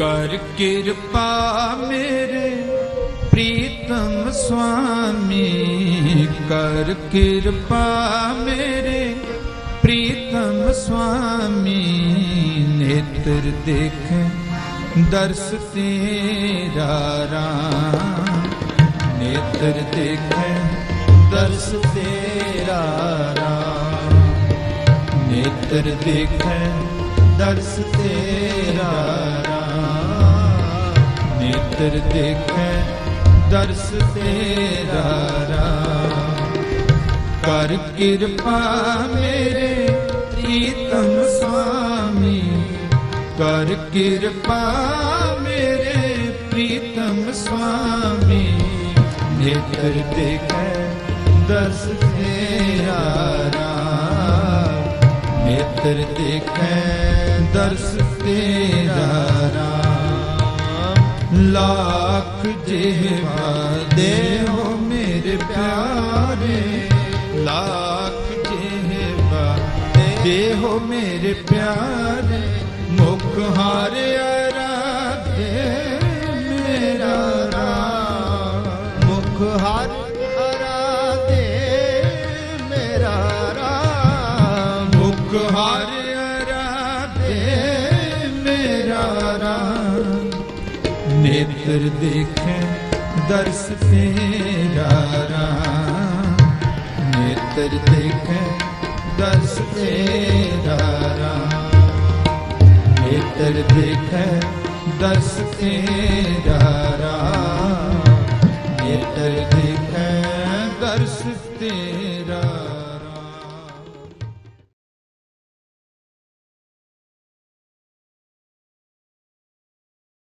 ਕਰ ਕਿਰਪਾ ਮੇਰੇ ਪ੍ਰੀਤਮ ਸੁਆਮੀ ਕਰ ਕਿਰਪਾ ਮੇਰੇ ਪ੍ਰੀਤਮ ਸੁਆਮੀ ਨੇਤਰ ਦੇਖ ਦਰਸ ਤੇਰਾ ਰਾਮ। ਨੇਤਰ ਦੇਖੈ ਦਰਸ ਤੇਰਾ ਰਾਮ। ਨੇਤਰ ਦੇਖੈ ਦਰਸ ਤੇਰਾ ਨੇਤਰ ਦੇਖੈ ਦਰਸ ਤੇਰਾ ਰਾਮ ਕਰ ਕਿਰਪਾ ਮੇਰੇ ਪ੍ਰੀਤਮ ਸੁਆਮੀ ਕਰ ਕਿਰਪਾ ਮੇਰੇ ਪ੍ਰੀਤਮ ਸੁਆਮੀ ਨੇਤਰ ਦੇਖੈ ਦਰਸ ਤੇਰਾ ਰਾਮ ਨੇਤਰ ਦੇਖੈ ਦਰਸ ਤੇਰਾ ਰਾਮ ਲੱਖ ਜਿਹਵਾ ਦੇਹੋ ਮੇਰੇ ਪਿਆਰੇ ਲੱਖ ਜਿਹਵਾ ਦੇਹੋ ਮੇਰੇ ਪਿਆਰੇ ਮੁਖ ਹਾਰਿਆ ਰਾਧੇ ਮੇਰਾ ਰਾਮ ਮੁਖ ਹਰ ਅਰਾਧੇ ਮੇਰਾ ਰਾਮ ਮੁਖ ਹਾਰਿਆ ਰਾਧੇ ਮੇਰਾ ਨੇਤਰ ਦੇਖੈ, ਦਰਸ ਤੇਰਾ ਰਾਮ। ਨੇਤਰ ਦੇਖੈ, ਦਰਸ ਤੇਰਾ ਰਾਮ। ਨੇਤਰ ਦੇਖੈ, ਦਰਸ ਤੇਰਾ ਰਾਮ। ਨੇਤਰ ਦੇਖੈ, ਦਰਸ ਤੇਰਾ